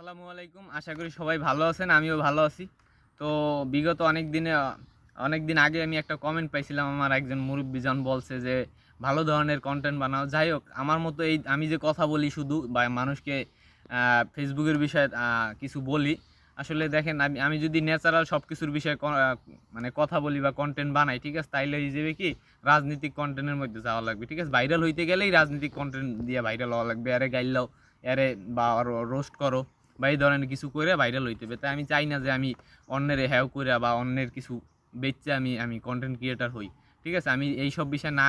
আসসালামু আলাইকুম। আশা করি সবাই ভালো আছেন, আমিও ভালো আছি। তো বিগত অনেক দিনে, অনেক দিন আগে আমি একটা কমেন্ট পাইছিলাম, আমার একজন মুরব্বীজন বলছে যে, ভালো ধরনের কন্টেন্ট বানাও। যাই হোক, আমার মতো এই, আমি যে কথা বলি শুধু, বা মানুষকে ফেসবুকের বিষয়ে কিছু বলি, আসলে দেখেন, আমি আমি যদি ন্যাচারাল সব কিছুর বিষয়ে মানে কথা বলি বা কন্টেন্ট বানাই, ঠিক আছে, তাইলে হিসেবে কি, রাজনৈতিক কন্টেন্টের মধ্যে যাওয়া লাগবে, ঠিক আছে? ভাইরাল হইতে গেলেই রাজনৈতিক কন্টেন্ট দিয়ে ভাইরাল হওয়া লাগবে। আরে গাইলাও এরে বা রোস্ট করো। বা এই ধরনের কিছু করে ভাইরাল হইতে হবে। তাই আমি চাই না যে আমি অন্যের হ্যাও করে বা অন্যের কিছু বেচে আমি আমি কন্টেন্ট ক্রিয়েটার হই। ঠিক আছে? আমি এই সব বিষয়ে না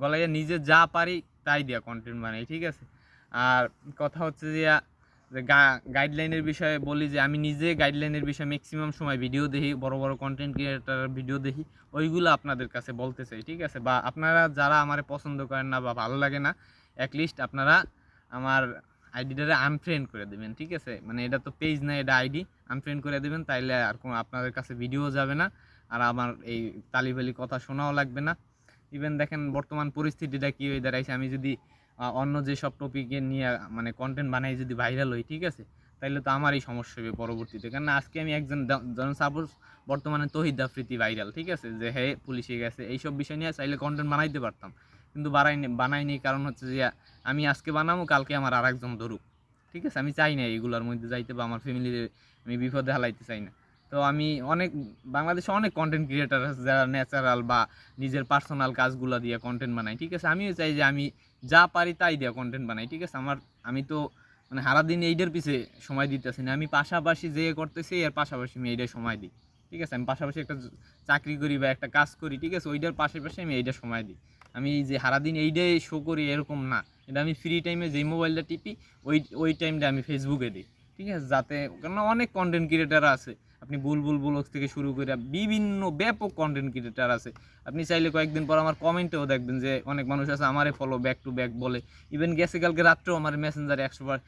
গলায় নিজে যা পারি তাই দিয়া কন্টেন্ট বানাই, ঠিক আছে? আর কথা হচ্ছে যে যে গাইডলাইনের বিষয়ে বলি যে, আমি নিজে গাইডলাইনের বিষয়ে ম্যাক্সিমাম সময় ভিডিও দেখি, বড় বড় কন্টেন্ট ক্রিয়েটার ভিডিও দেখি, ওইগুলো আপনাদের কাছে বলতে চাই, ঠিক আছে? বা আপনারা যারা আমার পছন্দ করেন না বা ভালো লাগে না অ্যাটলিস্ট আপনারা আমার আইডিটারে আনফ্রেন্ড করে দেবেন, ঠিক আছে? মানে এটা তো পেজ না, এটা আইডি আনফ্রেন্ড করে দেবেন, তাইলে আর কোনো আপনাদের কাছে ভিডিও যাবে না, আর আমার এই তালিবালি কথা শোনাও লাগবে না। ইভেন দেখেন বর্তমান পরিস্থিতিটা কী হয়ে দাঁড়াইছে, আমি যদি অন্য যে সব টপিকে নিয়ে মানে কন্টেন্ট বানাই যদি ভাইরাল হই, ঠিক আছে? তাইলে তো আমারই সমস্যা হবে পরবর্তীতে কারণ আজকে আমি একজন যেমন সাপোজ বর্তমানে তহিদ আফ্রিতি ভাইরাল ঠিক আছে? যে হে পুলিশে গেছে, এইসব বিষয় নিয়ে চাইলে কন্টেন্ট বানাইতে পারতাম। কিন্তু বানাইনি বানাইনি কারণ হচ্ছে যে, আমি আজকে বানাবো কালকে আমার আর একজন ধরুক। ঠিক আছে? আমি চাই না এইগুলোর মধ্যে যাইতে বা আমার ফ্যামিলির আমি বিপদে হালাইতে চাই না। তো আমি অনেক, বাংলাদেশে অনেক কন্টেন্ট ক্রিয়েটার আছে যারা ন্যাচারাল বা নিজের পার্সোনাল কাজগুলো দিয়ে কন্টেন্ট বানাই ঠিক আছে? আমিও চাই যে, আমি যা পারি তাই দিয়ে কন্টেন্ট বানাই। ঠিক আছে? আমার, আমি তো মানে সারাদিন এইটার পিছে সময় দিতেছি না। আমি পাশাপাশি যে করতেছি, এর পাশাপাশি আমি এইটার সময় দিই। ঠিক আছে? আমি পাশাপাশি একটা চাকরি করি বা একটা কাজ করি। ঠিক আছে? ওইটার পাশাপাশি আমি এইটা সময় দিই। আমি যে সারাদিন এইটাই শো করি, এরকম না। এটা আমি ফ্রি টাইমে যেই মোবাইলটা টিপি, ওই ওই টাইমটা আমি ফেসবুকে দিই। ঠিক আছে? যাতে কারণ অনেক কন্টেন্ট ক্রিয়েটার আছে। আপনি বুলবুল ব্লগস থেকে শুরু করে বিভিন্ন ব্যাপক কন্টেন্ট ক্রিয়েটার আছে। আপনি চাইলে কয়েকদিন পর আমার কমেন্টেও দেখবেন যে অনেক মানুষ আছে আমারে ফলো ব্যাক টু ব্যাক বলে। ইভেন গেছে কালকে রাত্রেও আমার মেসেঞ্জারে একশো বার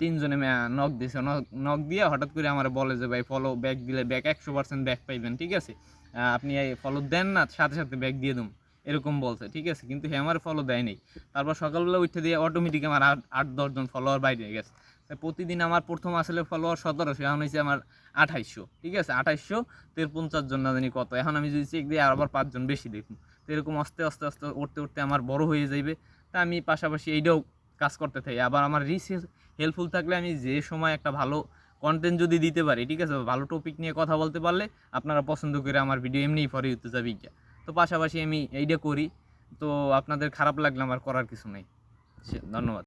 তিনজনে নক দিয়েছে নক দিয়ে হঠাৎ করে আমার বলে যে, ভাই ফলো ব্যাক দিলে ব্যাক একশো পার্সেন্ট ব্যাক পাইবেন। ঠিক আছে? আপনি ফলো দেন না, সাথে সাথে ব্যাক দিয়ে দেবো এরকম বলছে, ঠিক আছে? কিন্তু হে আমার ফলো দেয় নাই। তারপর সকালবেলা উঠে দিয়ে অটোমেটিক আমার আট আট দশজন ফলোয়ার বাইরে গেছে। প্রতিদিন আমার প্রথম আসলে ফলোয়ার সতেরোশো, এখন হয়েছে আমার আঠাইশশো, ঠিক আছে? আঠাইশশো তের পঞ্চাশ জন না জানি কত। এখন আমি যদি চেক দিই, আবার পাঁচজন বেশি দেখুন। তো এরকম আস্তে আস্তে আস্তে, উঠতে উঠতে আমার বড় হয়ে যাইবে। তা আমি পাশাপাশি এইটাও কাজ করতে থাকি। আবার আমার রিস হেল্পফুল থাকলে আমি যে সময় একটা ভালো কন্টেন্ট যদি দিতে পারি, ঠিক আছে? ভালো টপিক নিয়ে কথা বলতে পারলে আপনারা পছন্দ করে আমার ভিডিও এমনিই ফরে উঠতে যাবে গিয়া। তো পাশাপাশি আমি এইটা করি। তো আপনাদের খারাপ লাগলে আমার করার কিছু নেই। ধন্যবাদ।